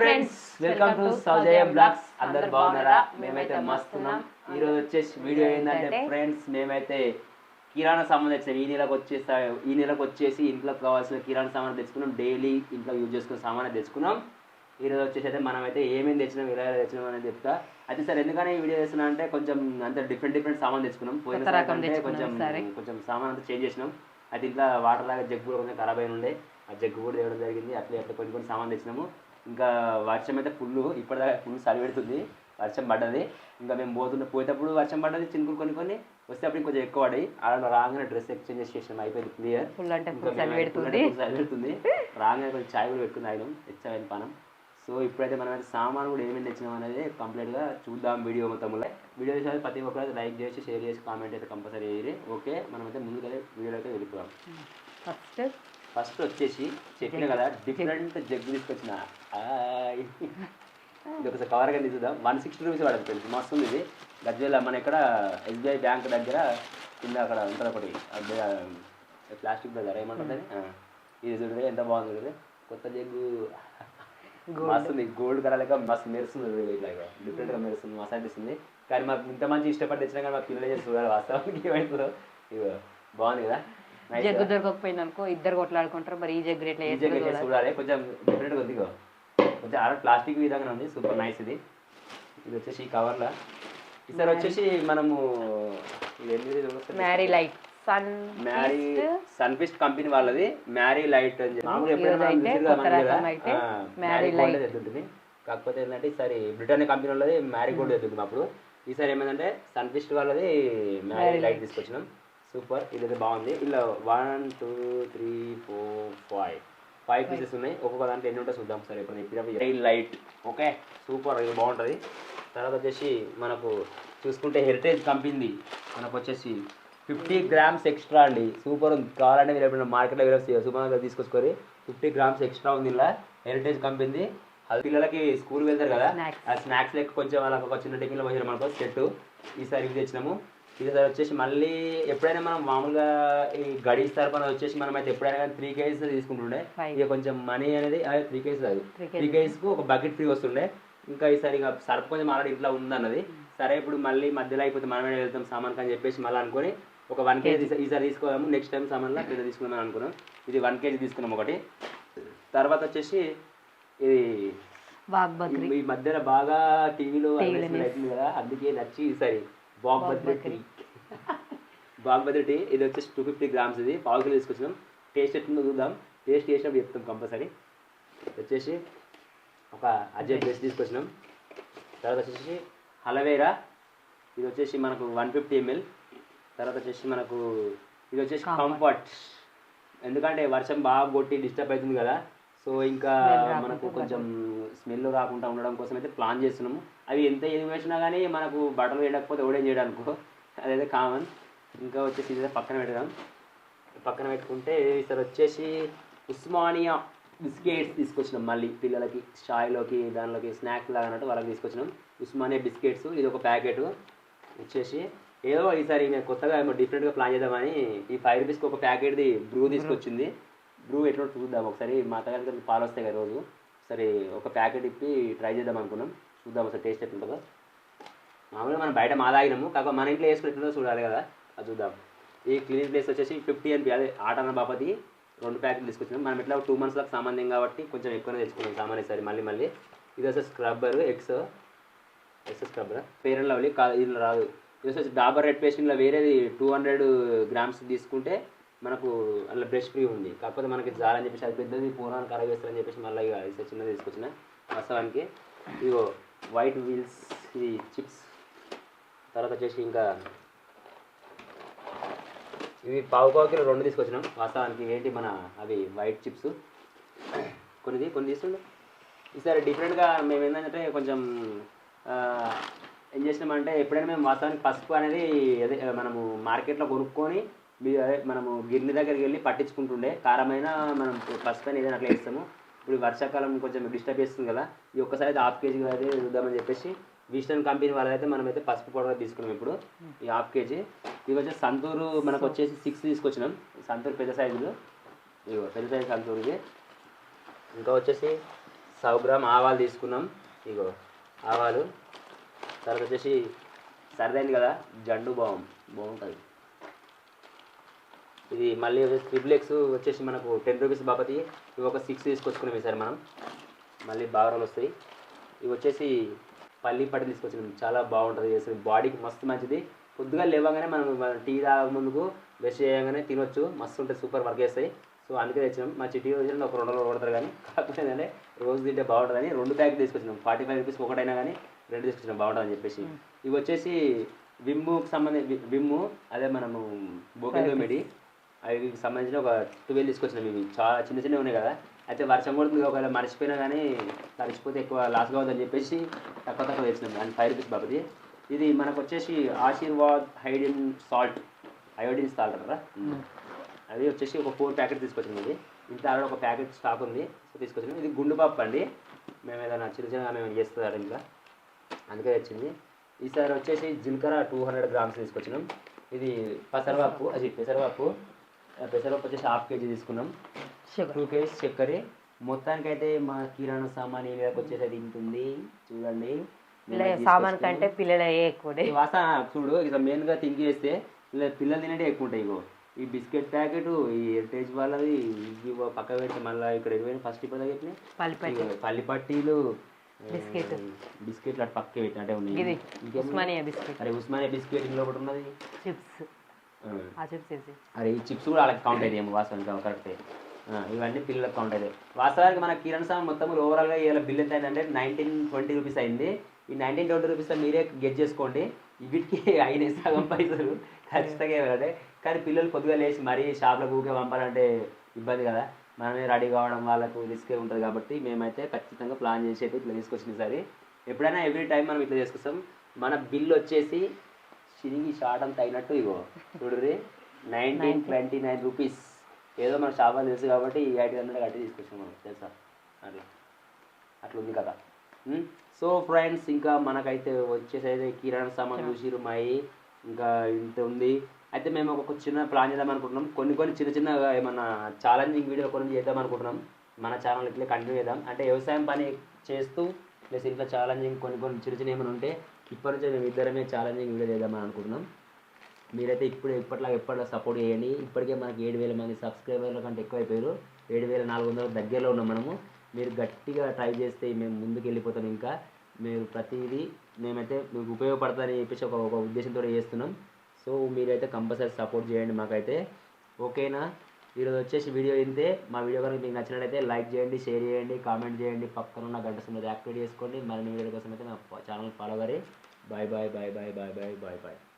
Friends welcome to Saujaya blogs అందరు బాగున్నారా? మేమైతే మస్తున్నాం. ఈ రోజు వచ్చేసి వీడియో ఏంటంటే? ఫ్రెండ్స్ మేమైతే కిరాణా సామాన్ తెచ్చాం ఈ నెలకు వచ్చేసి ఈ నెలకు వచ్చేసి ఇంట్లో కావాల్సిన కిరాణా సామాన్ తెచ్చుకున్నాం. డైలీ ఇంట్లో యూజ్ చేసుకున్న సామాన్ తెచ్చుకున్నాం. ఈ రోజు వచ్చేసి అయితే మనం అయితే ఏమేమి తెచ్చినాం ఇలా తెచ్చినాం అనేది చెప్తా. అయితే సార్ ఎందుకని ఈ వీడియో చేస్తున్నా అంటే కొంచెం అంత డిఫరెంట్ డిఫరెంట్ సామాన్ తెచ్చుకున్నాం. పోయిన కొంచెం. కొంచెం సామాన్ అంతా చేంజ్ చేసినాం. అయితే ఇంట్లో వాటర్ లాగా జగ్గు కూడా కొంచెం ఖరాబ్ అయిన ఉండే. ఆ జగ్గు కూడా తేవడం జరిగింది. అట్లా అట్లా కొన్ని కొన్ని సామాన్ తెచ్చినాము. ఇంకా వర్షం అయితే ఫుల్ ఇప్పటిదాకా ఫుల్ చలి పెడుతుంది వర్షం పడ్డది. ఇంకా మేము పోతున్న పోయేటప్పుడు వర్షం పడ్డది చినుకులు కొన్ని కొన్ని వస్తే అప్పుడు కొంచెం ఎక్కువ పడ్డాయి. ఆడ రాగానే డ్రెస్ ఎక్స్చేంజ్ చేసేసాం అయిపోయింది క్లియర్ ఫుల్ అంటే చలి పెడుతుంది. రాగానే కొంచెం చాయ్ కూడా పెట్టుకుని తాగినాం తెచ్చామని పానం. సో ఇప్పుడైతే మనం అయితే సామాన్ కూడా ఏమేమి తెచ్చినాం అనేది కంప్లీట్గా చూద్దాం వీడియో మొత్తంలో వీడియో చేసేది ప్రతి ఒక్కరు లైక్ చేసి షేర్ చేసి కామెంట్ అయితే కంపల్సరీ చేయరు ఓకే మనమైతే ముందుగా వీడియోలోకి వెళ్ళిపోదాం. ఫస్ట్ ఫస్ట్ వచ్చేసి చెప్పిన కదా డిఫరెంట్ జగ్గు తీసుకొచ్చిన. ఇది ఒకసారి కవర్గా తీసుకుందాం వన్ సిక్స్టీ రూపీస్ పడదు తెలుసు. మస్తు ఉంది ఇది. గజ్వేల మన ఇక్కడ ఎస్బీఐ బ్యాంక్ దగ్గర కింద అక్కడ ఉంటుంది ఒకటి. ప్లాస్టిక్ దగ్గర ఏమంటుంది. ఇది చూడండి ఎంత బాగుంది చూడండి కొత్త జగ్గు మస్తు ఉంది గోల్డ్ కలర్ లెక్క మస్తు మెరుస్తుంది ఇట్లా డిఫరెంట్గా మెరుస్తుంది మస్తు అనిపిస్తుంది కానీ మాకు ఇంత మంచి ఇష్టపడి తెచ్చినా కానీ మా పిల్లలు చేసి చూడాలి వాస్తవానికి ఏమైతుందో. ఇగో బాగుంది కదా? జగ్గు? దొరకకపోయింది అనుకో ఇద్దరు కొట్లాడుకుంటారు మరి ఈ జగ్గు ఎట్లా చూడాలి. కొంచెం డిఫరెంట్గా ఉంది ఇగో. కొంచెం ఆడ ప్లాస్టిక్ విధంగా ఉంది. సూపర్ నైస్ ఇది. ఇది వచ్చేసి ఈ కవర్లో ఈసారి వచ్చేసి మనము Marie Light sun Marie Sunfeast company వాళ్ళది. మ్యారీ లైట్ అని చెప్పి. Marie Light. తెద్దుంటుంది కాకపోతే ఏంటంటే ఈసారి బ్రిటానియా కంపెనీ వాళ్ళది మ్యారీ గోల్డ్ తెద్దుంది అప్పుడు ఈసారి ఏమైందంటే సన్ఫిస్ట్ వాళ్ళది మ్యారీ లైట్ తీసుకొచ్చినాం. సూపర్. ఇదైతే బాగుంది. ఇలా one two three four five. Five pieces ఉన్నాయి. ఒక్కొక్క దాంట్లో ఎన్ని ఉంటాయి చూద్దాం. సరే ఇప్పుడు ఇప్పుడు లైట్ ఓకే సూపర్ ఇది బాగుంటుంది. తర్వాత వచ్చేసి మనకు చూసుకుంటే హెరిటేజ్ కంపెనీ మనకు వచ్చేసి ఫిఫ్టీ గ్రామ్స్ ఎక్స్ట్రా అండి. సూపర్ ఉంది. కావాలంటే మీరు ఎప్పుడైనా మార్కెట్లో వెళ్ళి సూపర్ మార్కెట్ తీసుకొచ్చుకొని ఫిఫ్టీ గ్రామ్స్ ఎక్స్ట్రా ఉంది ఇలా హెరిటేజ్ కంపెనీ అది పిల్లలకి స్కూల్ వెళ్తారు కదా. ఆ స్నాక్స్ లెక్క కొంచెం వాళ్ళకి ఒక చిన్న టిఫిన్లో పోయిన మనకు. సెట్ ఈసారి ఇది తెచ్చినాము. ఈసారి వచ్చేసి మళ్ళీ ఎప్పుడైనా మనం మామూలుగా ఈ గడీస్ తరపున వచ్చేసి మనం అయితే ఎప్పుడైనా కానీ త్రీ కేజీస్ తీసుకుంటుండే. ఇక కొంచెం మనీ అనేది అదే త్రీ కేజీస్ అది త్రీ కేజీస్కు ఒక బకెట్ ఫ్రీ వస్తుండే. ఇంకా ఈసారి ఇంకా సర్ఫ్ కొంచెం ఆల్రెడీ ఇంట్లో ఉందన్నది. సరే ఇప్పుడు మళ్ళీ మధ్యలో అయిపోతే మనమే వెళ్తాం సామాన్ అని చెప్పేసి మళ్ళీ అనుకొని ఒక వన్ కేజీ ఈసారి తీసుకోదాము నెక్స్ట్ టైం సామాన్లో పెద్ద తీసుకుందాం అనుకున్నాం. ఇది వన్ కేజీ తీసుకున్నాం ఒకటి. తర్వాత వచ్చేసి ఇది ఈ మధ్యన బాగా టీవీలో అవుతుంది కదా అందుకే నచ్చి సరే బాగ్ బద్రి టీ బాగ్ బద్రి టీ ఇది వచ్చేసి టూ ఫిఫ్టీ గ్రామ్స్ ఇది. పావు కిలో తీసుకొచ్చినాం. టేస్ట్ ఎట్లుందో చూద్దాం. టేస్ట్ చేసినప్పుడు చెప్తాం కంపల్సరీ వచ్చేసి ఒక అజయ్ బ్రష్ తీసుకొచ్చినాం. తర్వాత వచ్చేసి హలవేరా ఇది వచ్చేసి మనకు వన్ ఫిఫ్టీ ఎంఎల్ తర్వాత వచ్చేసి మనకు ఇది వచ్చేసి. కంఫర్ట్ ఎందుకంటే వర్షం బాగా కొట్టి డిస్టర్బ్ అవుతుంది కదా. సో ఇంకా మనకు కొంచెం స్మెల్ రాకుండా ఉండడం కోసం అయితే ప్లాన్ చేస్తున్నాము. అవి ఎంత ఏది వేసినా కానీ మనకు బట్టలు వేయకపోతే ఓడేం చేయడానికి అదైతే కామన్ ఇంకా వచ్చేసి ఇదే పక్కన పెట్టడం పక్కన పెట్టుకుంటే ఈసారి వచ్చేసి ఉస్మానియా బిస్కెట్స్ తీసుకొచ్చినాం మళ్ళీ పిల్లలకి షాయ్లోకి దానిలోకి స్నాక్స్ లాగా అన్నట్టు వాళ్ళకి తీసుకొచ్చినాం. ఉస్మానియా బిస్కెట్స్ ఇది ఒక ప్యాకెట్. వచ్చేసి ఏదో ఈసారి మేము కొత్తగా ఏమో డిఫరెంట్గా ప్లాన్ చేద్దామని ఈ ఫైవ్ రూపీస్కి ఒక ప్యాకెట్ది బ్రూ తీసుకొచ్చింది. బ్రూ ఎట్లా చూద్దాం. ఒకసారి మా అత్తగారికి పాలు వస్తాయి కదా రోజు. సరే ఒక ప్యాకెట్ ఇప్పి ట్రై చేద్దాం అనుకున్నాం. చూద్దాం ఒకసారి టేస్ట్ ఎట్లుంటుందో. మామూలుగా మనం బయట మా తాగినాము కాకపోతే మన ఇంట్లో వేసుకుని చూడాలి కదా. అది చూద్దాం. ఈ క్లీనింగ్ ప్లేస్ వచ్చేసి ఫిఫ్టీ ఎన్పి అదే ఆటన బాపతి రెండు ప్యాకెట్లు తీసుకొచ్చినాం మనం ఎట్లా టూ మంత్స్లకు సామాన్యం కాబట్టి కొంచెం ఎక్కువనే తెచ్చుకున్నాం సామాన్ సరే మళ్ళీ మళ్ళీ. ఇది వచ్చేసి scrubber X X scrubber fair and lovely కా ఇది రాదు. ఇది వచ్చేసి డాబర్ రెడ్ పేస్ట్ వేరేది టూ హండ్రెడ్ గ్రామ్స్ తీసుకుంటే మనకు అందులో బ్రష్ ఫ్రీ ఉంది. కాకపోతే మనకి జాలని చెప్పేసి అది పెద్దది పూర్వం ఖరాబ్ చేస్తారని చెప్పేసి మళ్ళీ ఇక చిన్నది తీసుకొచ్చిన వాస్తవానికి. ఇదిగో వైట్ వీల్స్ ఇది చిప్స్ తర్వాత వచ్చేసి ఇంకా ఇవి పావు పావు కిలో రెండు తీసుకొచ్చినాం. వాస్తవానికి ఏంటి మన అవి వైట్ చిప్స్ కొన్నిది కొన్ని తీసుకుంటాం ఈసారి డిఫరెంట్గా మేము ఏంటంటే కొంచెం ఏం చేసినామంటే ఎప్పుడైనా మేము వాస్తవానికి పసుపు అనేది అదే మనము మార్కెట్లో కొనుక్కొని మనము గిర్ని దగ్గరికి వెళ్ళి పట్టించుకుంటుండే. కారమైన మనం పసుపు అని ఏదైనా అట్లా వేస్తాము. ఇప్పుడు వర్షాకాలం కొంచెం డిస్టర్బ్ చేస్తుంది కదా ఈ ఒక్కసారి అయితే హాఫ్ కేజీ అయితే చూద్దామని చెప్పేసి వీస్టర్న్ కంపెనీ వాళ్ళైతే మనమైతే పసుపు పౌడర్ తీసుకున్నాం ఇప్పుడు. ఈ హాఫ్ కేజీ. ఇది వచ్చేసి సంతూరు మనకు వచ్చేసి సిక్స్ తీసుకొచ్చినాం. సంతూరు పెద్ద సైజులు ఇదిగో పెద్ద సైజు సంతూరు ఇది. ఇంకా వచ్చేసి సౌ గ్రామ్ ఆవాలు తీసుకున్నాం. ఇగో ఆవాలు. తర్వాత వచ్చేసి సరిదైంది కదా జండు బాగుంది బాగుంటుంది. ఇది మళ్ళీ ట్రిపుల్ ఎక్స్ వచ్చేసి మనకు టెన్ రూపీస్ బాపతి. ఇవి ఒక సిక్స్ తీసుకొచ్చుకున్నాం ఈసారి మనం. మళ్ళీ బాగా వస్తాయి. ఇవి వచ్చేసి పల్లి పట్టి తీసుకొచ్చినాం. చాలా బాగుంటుంది. బాడీకి మస్తు మంచిది. పొద్దుగా లేవగానే మనం టీ తాగక ముందుకు బ్రష్ చేయగానే తినొచ్చు. మస్తు ఉంటుంది సూపర్ వర్క్ చేస్తాయి. సో అందుకే తెచ్చినాం. మా చిట్టి రోజులు ఒక రెండు రోజులు కొడతారు కానీ కాకపోతే ఏంటంటే రోజు తింటే బాగుంటుందని రెండు ప్యాకెట్ తీసుకొచ్చినాం. ఫార్టీ ఫైవ్ రూపీస్ ఒకటైనా కానీ రెండు తీసుకొచ్చినాం బాగుంటుందని చెప్పేసి. ఇవి వచ్చేసి విమ్ముకి సంబంధించి విమ్ము అదే మనము బోకెల్ మెడి అవి సంబంధించిన ఒక ట్వెల్వ్ తీసుకొచ్చినాం ఇవి. చాలా చిన్న చిన్నవి ఉన్నాయి కదా. అయితే వర్షం కొడుతుంది ఒకవేళ మర్చిపోయినా కానీ తడిచిపోతే ఎక్కువ లాస్ కావద్దని చెప్పేసి తక్కువ తక్కువ తెచ్చినాం అండ్ ఫైవ్ రూపీస్ బాబుది ఇది మనకు వచ్చేసి Aashirvaad iodine salt. Iodine salt కదా అది వచ్చేసి ఒక ఫోర్ ప్యాకెట్ తీసుకొచ్చినాం ఇది. ఇంత ఆల్రెడీ ఒక ప్యాకెట్ స్టాక్ ఉంది. సో తీసుకొచ్చినాం. ఇది గుండు పప్పు అండి. మేము ఏదైనా చిన్న చిన్నగా మేము చేస్తుంది ఇంకా అందుకే వచ్చింది ఈసారి వచ్చేసి జీలకర్ర టూ హండ్రెడ్ గ్రామ్స్ తీసుకొచ్చినాం. ఇది పెసరపప్పు అది పెసరపప్పు పెసరపప్పు వచ్చేసి హాఫ్ కేజీ తీసుకున్నాం. టూ కేజీస్ చక్కెర. మొత్తానికైతే మా కిరాణా సామాన్ విధంగా వచ్చేసి అది ఉంటుంది చూడండి. సామాన్ కంటే పిల్లలు ఎక్కువనే. ఈ వాసన చూడు ఇక మెయిన్గా థింక్ చేస్తే పిల్లలు తినేటే ఎక్కువ ఉంటాయి ఇగో. ఈ బిస్కెట్ ప్యాకెట్ ఈ హెరిటేజ్ వాళ్ళది ఇవి పక్క పెట్టి మళ్ళీ ఇక్కడ ఫస్ట్ ఇప్పుడు ఇగో పల్లి పట్టీలు బిస్కెట్. బిస్కెట్లు అటు పక్క పెట్టినట్టే ఉన్నాయి. ఇది ఇంకేమున్నాయి? ఉస్మానియా బిస్కెట్. అరే ఉస్మానియా బిస్కెట్ ఇందులో ఒకటి ఉన్నది. చిప్స్. ఆ. చిప్స్ అరే ఈ చిప్స్ కూడా వాళ్ళకి కౌంట్ అయ్యాయి వాస్తవానికి కరెక్టే ఇవన్నీ పిల్లలకు కౌంట్ అయ్యాయి వాస్తవానికి మన కిరణ్ సామాన్ మొత్తం ఓవరాల్గా ఇవాళ బిల్ ఎంత అయిందంటే నైన్టీన్ ట్వంటీ రూపీస్ అయింది. ఈ నైన్టీన్ ట్వంటీ రూపీస్లో మీరే గెట్ చేసుకోండి. వీటికి అయిన సగం పైసలు ఖచ్చితంగా ఇవ్వాలంటే కానీ పిల్లలు కొద్దిగా లేచి మరీ షాప్లో ఊకే పంపాలంటే ఇబ్బంది కదా. మనమే రెడీ కావడం వాళ్ళకు రిస్కే ఉంటుంది కాబట్టి మేమైతే ఖచ్చితంగా ప్లాన్ చేసి అయితే ఇట్లా తీసుకొచ్చిన సరే. ఎప్పుడైనా ఎవ్రీ టైం మనం ఇట్లా చేసుకొస్తాం. మన బిల్ వచ్చేసి చిరిగి షార్ట్ అంత అయినట్టు ఇగో. చూడరి నైన్టీన్ ట్వంటీ నైన్ రూపీస్ ఏదో మన షాపా తెలుసు కాబట్టి ఈ ఎయిట్ హండ్రెడ్ కట్టి తీసుకొచ్చాం మనం. తెలుసా? అట్లా. అట్లా ఉంది కదా. సో ఫ్రెండ్స్ ఇంకా మనకైతే వచ్చేసి అయితే కిరాణా సామాన్ చూసిరు మాయి. ఇంకా ఇంత ఉంది. అయితే మేము ఒక చిన్న ప్లాన్ చేద్దాం అనుకుంటున్నాం. కొన్ని కొన్ని చిన్న చిన్న ఏమన్నా ఛాలెంజింగ్ వీడియో కొన్ని చేద్దాం అనుకుంటున్నాం. మన ఛానల్ ఇట్లా కంటిన్యూ చేద్దాం. అంటే వ్యవసాయం పని చేస్తూ ప్లస్ ఇంట్లో ఛాలెంజింగ్ కొన్ని కొన్ని చిన్న చిన్న ఏమైనా ఉంటే ఇప్పటి నుంచి మేము ఇద్దరమే ఛాలెంజింగ్ వీడియో చేద్దామని అనుకుంటున్నాం. మీరైతే ఇప్పుడు ఇప్పటిలాగా ఎప్పటిలా సపోర్ట్ చేయండి. ఇప్పటికే మనకి ఏడు వేల మంది సబ్స్క్రైబర్ల కంటే ఎక్కువ అయిపోయారు ఏడు వేల నాలుగు వందల దగ్గరలో ఉన్నాం మనము. మీరు గట్టిగా ట్రై చేస్తే మేము ముందుకు వెళ్ళిపోతాం ఇంకా. మీరు ప్రతిదీ మేమైతే మీకు ఉపయోగపడతారని చెప్పేసి ఒక ఒక ఉద్దేశంతో చేస్తున్నాం. సో మీరైతే కంపల్సరీ సపోర్ట్ చేయండి మాకైతే. ఓకేనా? ఈరోజు వచ్చేసి వీడియో ఇంతే. మా వీడియో కనుక మీకు నచ్చినట్లయితే లైక్ చేయండి షేర్ చేయండి కామెంట్ చేయండి. పక్కన ఉన్న గంట సమయం యాక్టివేట్ చేసుకోండి. మరిన్ని వీడియో కోసం అయితే మా ఛానల్ ఫాలో గారి bye bye bye bye bye bye bye bye